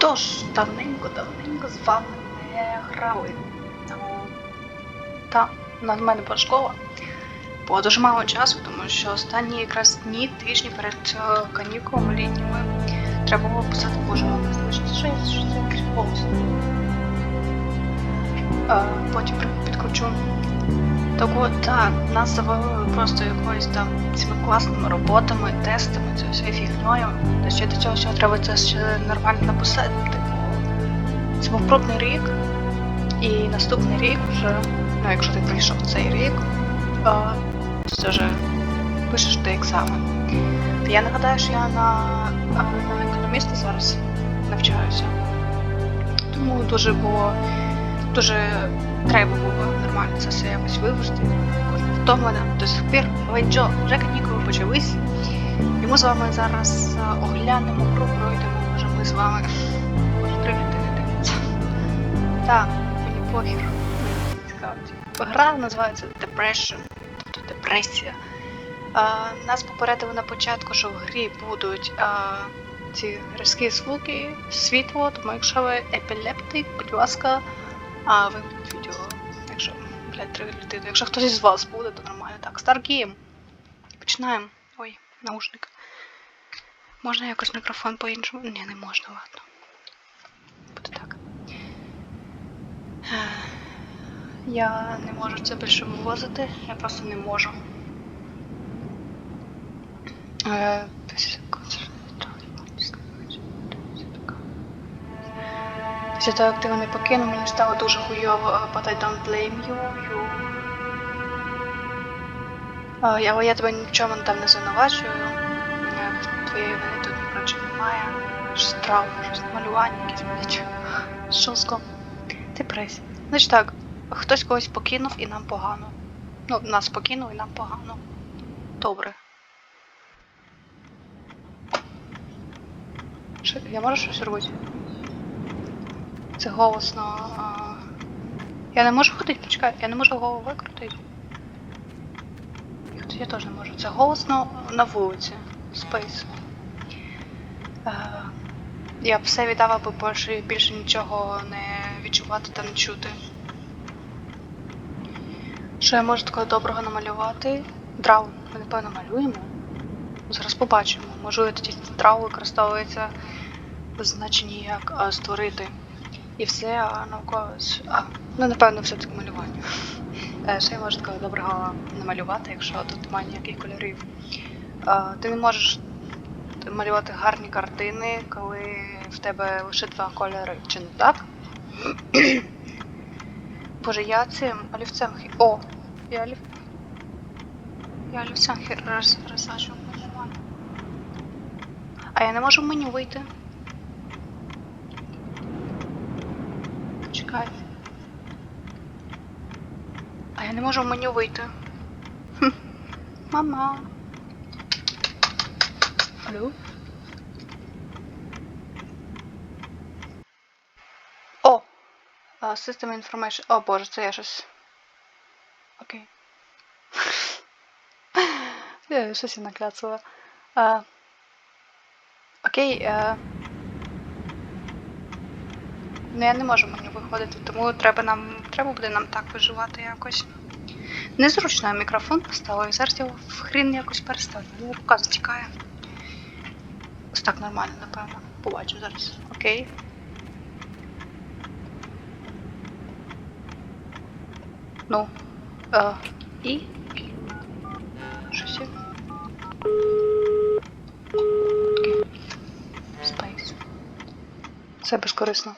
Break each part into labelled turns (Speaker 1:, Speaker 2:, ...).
Speaker 1: Тож, давненько-давненько з вами не грали. Та, на мене була школа. Було дуже мало часу, тому що останні якраз дні, тижні перед е, канікулами літніми треба було писати боже мой, що це якийсь голос. Е, потім підкручу. Так от, так, нас завалили просто якоюсь там цими класними роботами, тестами, цією всією фігньою. Та ще до цього всього треба це ще нормально написати. Типу, це був пробний рік, і наступний рік вже, ну якщо ти прийшов цей рік, то це вже пишеш ти екзамен. Я нагадаю, що я на, на економіста зараз навчаюся. Тому дуже було дуже треба було нормально це все якось вивести. Втомлена до сих пір. Нічого, вже канікули почались. І ми з вами зараз оглянемо гру, пройдемо, може ми з вами три людини дивляться. Так, мені похір. Цікавить. Гра називається Depression, тобто депресія. А, нас попередили на початку, що в грі будуть а, ці різкі звуки, світло, тому якщо ви епілептик, будь ласка, а вимкніть відео. Блядь, три людини. Якщо хтось із вас буде, то нормально. Так, Stargame. Починаємо. Ой, наушник. Можна якось мікрофон по-іншому? Ні, не можна, ладно. Буде так. Я не можу це більше вивозити, я просто не можу. Е, Після того, як ти мене покинув, мені стало дуже хуйово, е, but I don't blame you. you. Е, я- Але я тебе ні в чому там не звинувачую. Е, Твоєї вини тут коротше немає. Щось травма, щось малювання, якесь блядь. Жорстко. Депресія. Значить так, хтось когось покинув і нам погано. Ну, нас покинув і нам погано. Добре. Я можу щось робити? Це голосно. Я не можу ходити, почекай, я не можу голову викрутити. Я теж не можу. Це голосно на вулиці. Спейс. Е, Я б все віддала, аби більше, більше нічого не відчувати та не чути. Що я можу такого доброго намалювати? Драу ми напевно малюємо. Зараз побачимо. Можливо, тоді драу використовується в значенні як створити. І все, а науковець. А, ну напевно, все-таки малювання. Е, Що я можу такого доброго намалювати, якщо тут немає ніяких кольорів. Ти не можеш малювати гарні картини, коли в тебе лише два кольори, чи не так? Боже, я цим олівцем хі... О! Я олів... Я олівцем хі... роз... розсаджу. А я не можу в меню вийти. Чекай. А я не можу в меню вийти. Мама. Алло? О! А, System Information. О боже, це я щось. Окей. Я щось я накляцала. Окей, а... Ну я не можу мені виходити, тому треба нам треба буде нам так виживати якось. Незручно я мікрофон поставив, зараз я в хрін якось переставлю. Ну, рука затікає. Ось так нормально, напевно. Побачу зараз. Окей. Ну. Е, і. Щось. Окей. Це безкорисно.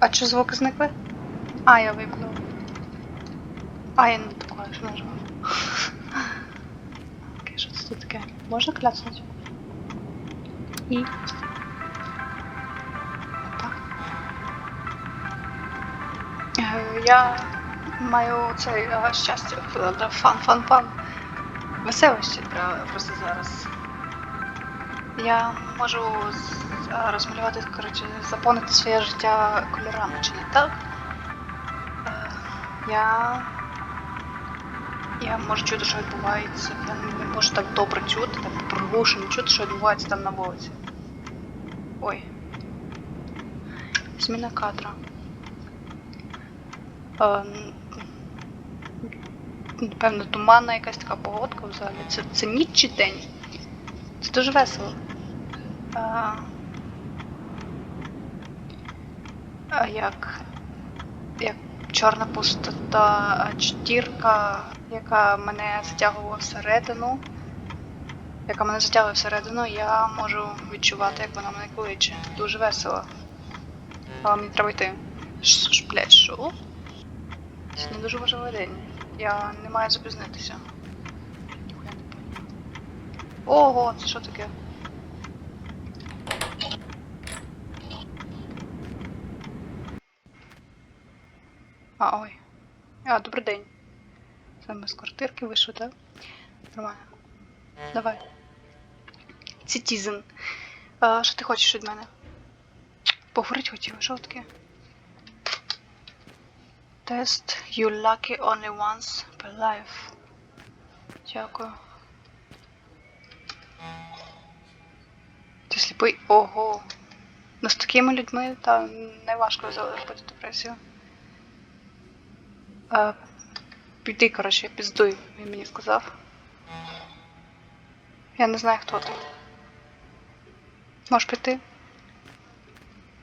Speaker 1: А чи звуки зникли? А, я вимкнула. А, я не такое що нажала. Окей, що це тут таке? Можна кляцнути? І. Опа. Е, Я маю цей щастя, е, фан, фан, фан. Веселощі просто зараз. Я можу з- розмалювати, коротше, заповнити своє життя кольорами, чи не так? Е, Я. Я можу чути, що відбувається. Я не можу так добре чути, так приглушено, чути, що відбувається там на вулиці. Ой. Зміна кадра. Е, Напевно, туманна якась така погодка взагалі. Це, це ніч чи день? Це дуже весело. А, а як, як чорна пустота, чтірка, яка мене затягувала всередину. Яка мене затягує всередину, я можу відчувати, як вона мене кличе. Дуже весело. Але мені треба йти. Ш, ш, блядь, що? Це не дуже важливий день. Я не маю запізнитися. Ого, це що таке? А, ой. А, добрий день. Це ми з квартирки вийшли, так? Нормально. Давай. А, що ти хочеш від мене? Поговорити хотіла, що таке? Тест. You lucky only once per life. Дякую. Ти сліпий? Ого. Ну з такими людьми та не важко заробити депресію. А, піди, коротше, піздуй, він мені сказав. Я не знаю, хто ти. Можеш піти?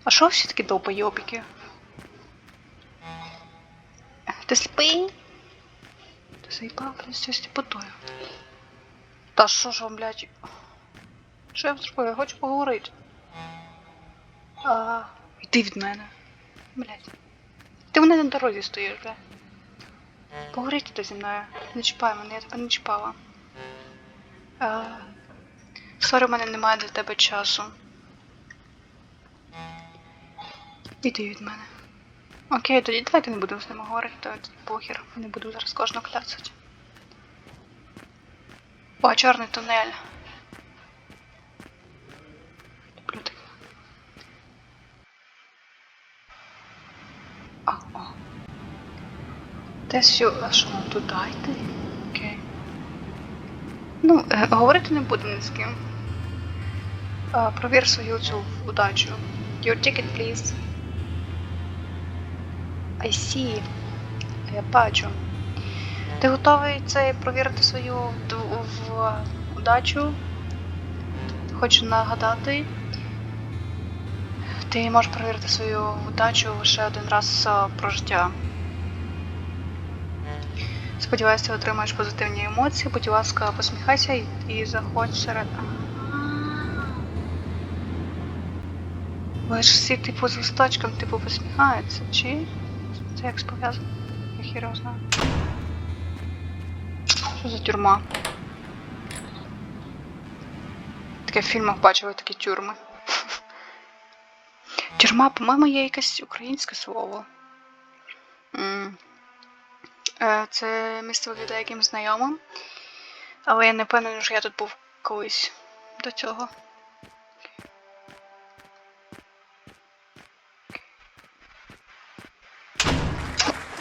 Speaker 1: А що всі такі довбойобіки? Ти сліпий? Ти заїбав, блядь, з цією сліпотою. Та що ж вам, блядь? Що я вам зробив? Я хочу поговорити. А, йди від мене. Блядь. Ти мене на дорозі стоїш, блядь. Поговорити ти зі мною. Не чіпай мене, я тебе не чіпала. А, сорі, в мене немає для тебе часу. Іди від мене. Окей, тоді давайте не будемо з ними говорити, то похер. Не буду зараз кожного кляцати. О, чорний тунель. Люблю таке. А, о. Те що, що нам тут дайте? Окей. Ну, е, говорити не буду ні з ким. А, провір свою цю удачу. Your ticket, please. I see. Я бачу. Ти готовий це провірити свою в удачу? Хочу нагадати. Ти можеш перевірити свою удачу лише один раз е, про життя. Сподіваюся, отримаєш позитивні емоції. Будь ласка, посміхайся і, заходь серед. Ви ж всі типу з листочком типу посміхаються, чи? Це як пов'язано? Я хір його знаю. Що за тюрма? Таке в фільмах бачила такі тюрми. Тюрма, по-моєму, є якесь українське слово. Це місце виглядає якимось знайомим. Але я не впевнена, що я тут був колись до цього.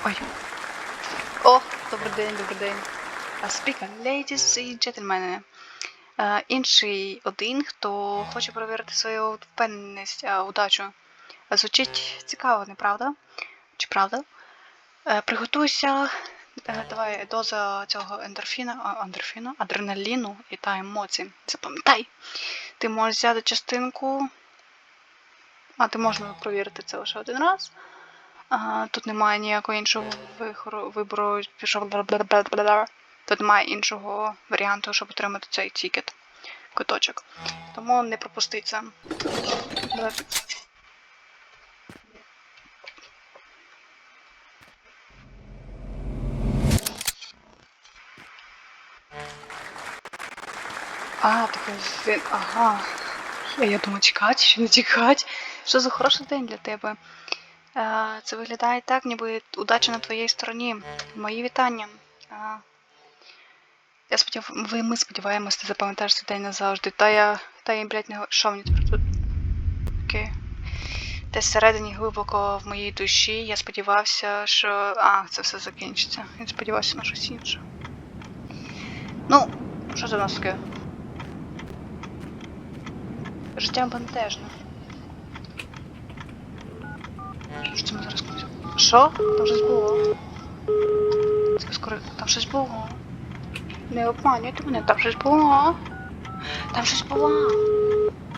Speaker 1: Ой. О, добрий день, добрий день. А спіка, ladies і джентльмени. Інший один, хто хоче перевірити свою впевненість, а, удачу. Звучить цікаво, не правда? Чи правда? Е, приготуйся. Е, давай доза цього ендорфіна, а, ендорфіну, адреналіну і та емоцій. Запам'ятай. Ти можеш взяти частинку. А ти можна провірити це лише один раз. А, тут немає ніякого іншого вибору. пішов. Тут немає іншого варіанту, щоб отримати цей тікет. Куточок. Тому не пропусти це. А, так він. Ага. Я, я думаю, чекати чи не чекати. Що за хороший день для тебе? Е, Це виглядає так, ніби удача на твоїй стороні. Мої вітання. Е, Я сподів... Ви, ми сподіваємось, ти запам'ятаєш цей день назавжди. Та я. Та я, блядь, не що мені тепер тут. Окей. Десь всередині глибоко в моїй душі я сподівався, що. А, це все закінчиться. Я сподівався на щось інше. Ну, що у нас таке? Життя бентежне. Що ми зараз комусь? Що? Там щось було. Це скоро. Там щось було. Не обманюйте мене, там щось було. Там щось було.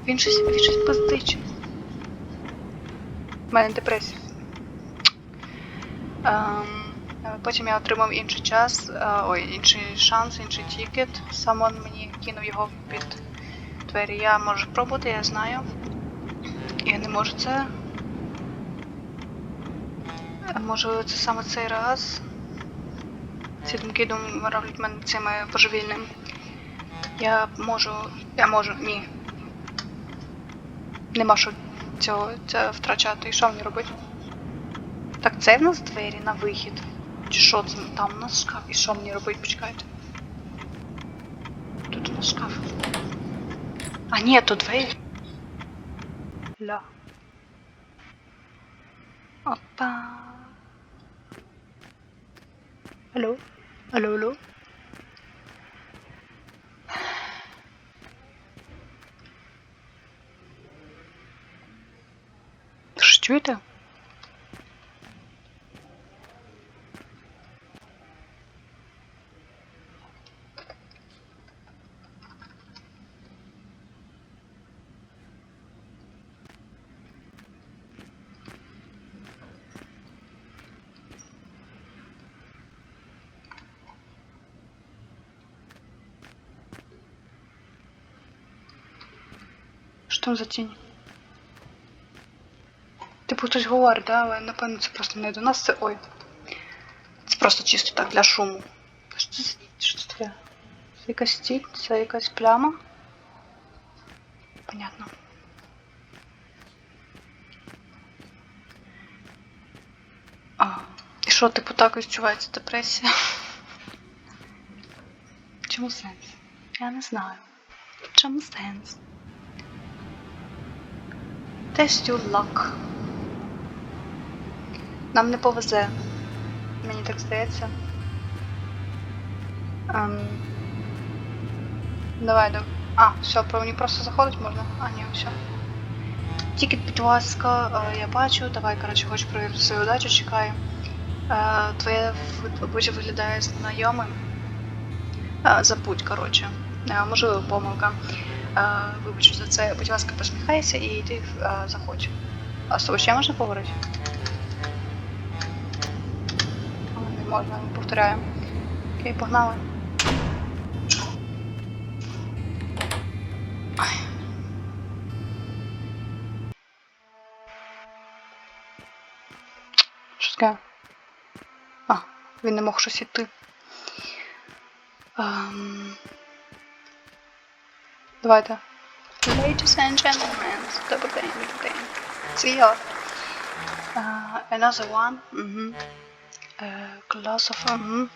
Speaker 1: Він щось, він щось пиздичив. У мене депресія. Ем, потім я отримав інший час, е, ой, інший шанс, інший тікет. Самон мені кинув його під двері. Я можу спробувати, я знаю. Я не можу це. Е, Можу це саме цей раз. Ці думки дум- роблять мене цими божевільним. Я можу. Я можу. Ні. Нема що цього це втрачати. І що мені робити? Так, це в нас двері на вихід. Чи що це там у нас шкаф? І що мені робити? Почекайте. Тут у нас шкаф. А ні, тут двері. Ля. Опа. Алло? Алло, алло? Ви що там за тінь? Типу хтось говорить, да? але напевно це просто не до нас, це ой. Це просто чисто так для шуму. Що це, що це таке? Це якась тінь, це якась пляма. Понятно. А, і що, типу так відчувається депресія? Чому сенс? Я не знаю. Чому сенс? Test your luck. Нам не повезе. Мені так здається. Ем... Давай, давай. А, все, про мені просто заходить можна? А, ні, все. Тікет, будь ласка, е, я бачу. Давай, коротше, хочу перевірити свою удачу, чекаю. Е, Твоє обличчя виглядає знайомим. Е, Забудь, коротше. Можливо, помилка. Е, Вибач за це, будь ласка, посміхайся і йди заходь. А з тобою ще можна поговорити? Не можна, повторяю. Окей, погнали. Що таке? А, він не мог щось іти. Ем... Давайте. Ladies and gentlemen, добрий день, добрий день. Це я. Uh, another one. Угу. Uh, class of... Угу.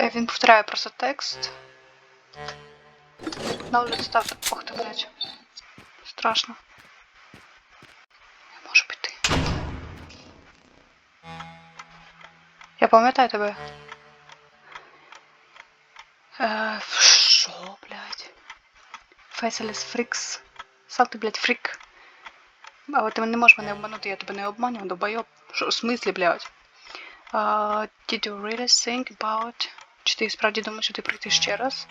Speaker 1: Е, Він повторяє просто текст. Ну, вже ставте. Ох ти, блядь. Страшно. Я можу піти. Я пам'ятаю тебе. Блядь? Феселіс Фрікс. Сам ти, блядь, фрік. Але ти не можеш мене обманути, я тебе не обманював, долбойоб. Що, в смислі, блядь? Uh, did you really think about... Чи ти справді думаєш, що ти прийти ще раз?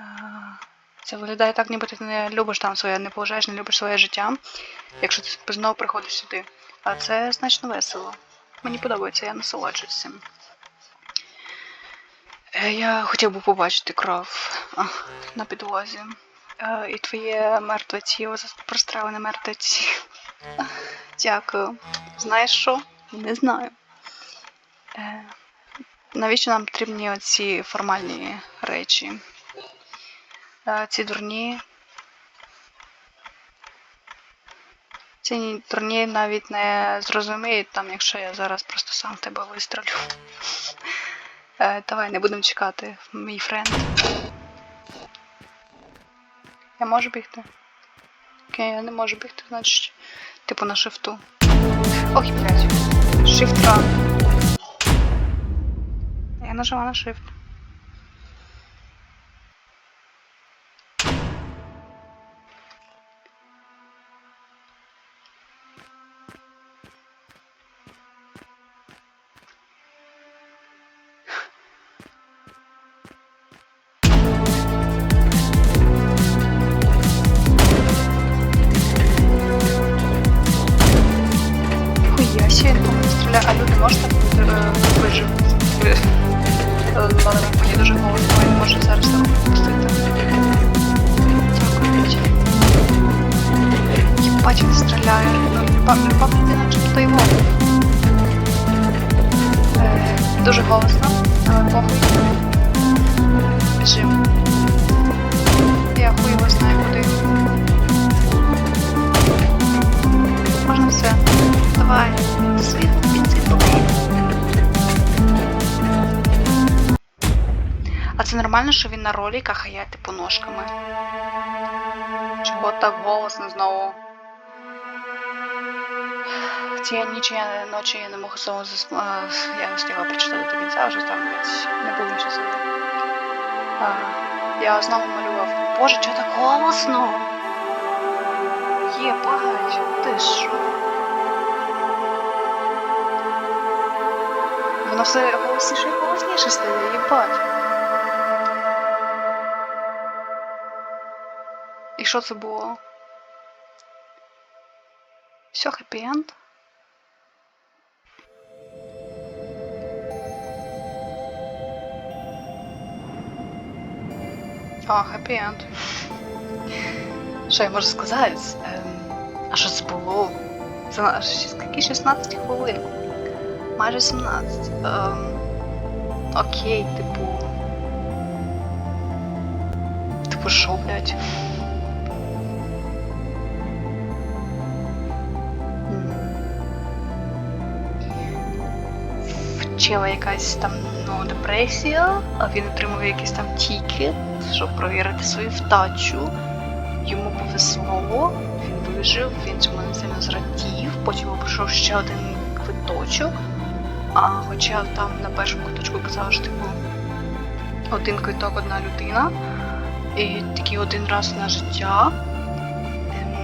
Speaker 1: Uh, це виглядає так, ніби ти не любиш там своє, не поважаєш, не любиш своє життя, якщо ти знову приходиш сюди. А це значно весело. Мені подобається, я насолоджуюсь цим. Е, Я хотів би побачити кров на підлозі. І твоє мертве тіло, прострелене мертве тіло. Дякую. Знаєш що? Не знаю. Е, Навіщо нам потрібні оці формальні речі? Е, Ці дурні. Ці дурні навіть не зрозуміють там, якщо я зараз просто сам тебе вистрелю. Е, давай, не будемо чекати, мій френд. Я можу бігти? Окей, я не можу бігти, значить. Типу на шифту. Ох, блядь. Shift run. Я нажала на shift. але мені дуже голосно, я можу зараз там пропустити. Дякую. Бачу, він стріляє. Ну, не пам'ятаю, начебто його. Е, дуже голосно, але похуй. Біжимо. Я хуй його знаю. Це нормально, що він на роліках, а я типу ножками. Чого так голосно знову? Цієї нічі я ночі я не можу знову засп... Я не встигла прочитати до кінця, вже там блядь, не було нічого собі. Я знову малював. Боже, чого так голосно? Єбать, ти що? Воно все голосніше і голосніше стає, їбать. І що це було? Все, хеппі-енд? А, хеппі-енд. Що я можу сказати? А що це було? Це які 16 хвилин? Майже 17. Ем, окей, типу. Типу, що, блядь? Вчила якась там ну, депресія, а він отримав якийсь там тікет, щоб провірити свою втачу. Йому повезло, він вижив, він цьому не зрадів, потім пройшов ще один квиточок. А хоча там на першому квиточку казали, що типу один квиток, одна людина, і такий один раз на життя. Ем,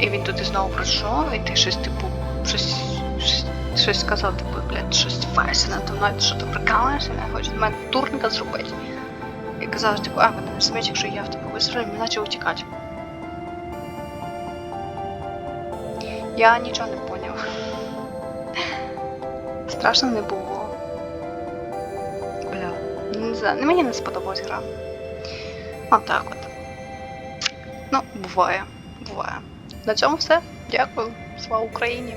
Speaker 1: І він туди знову пройшов, і ти щось, типу, щось, щось сказав, типу, блядь, щось фарсі на мною, що ти прикалуєшся, я хочу з мене турника зробити. І казав, типу, а, мене не сміть, якщо я в тебе вистрілю, він почав утікати. Я нічого не поняв. Страшно не було. Бля, не знаю, мені не сподобалась гра. Отак от. Ну, буває, буває. На цьому все. Дякую. Слава Україні!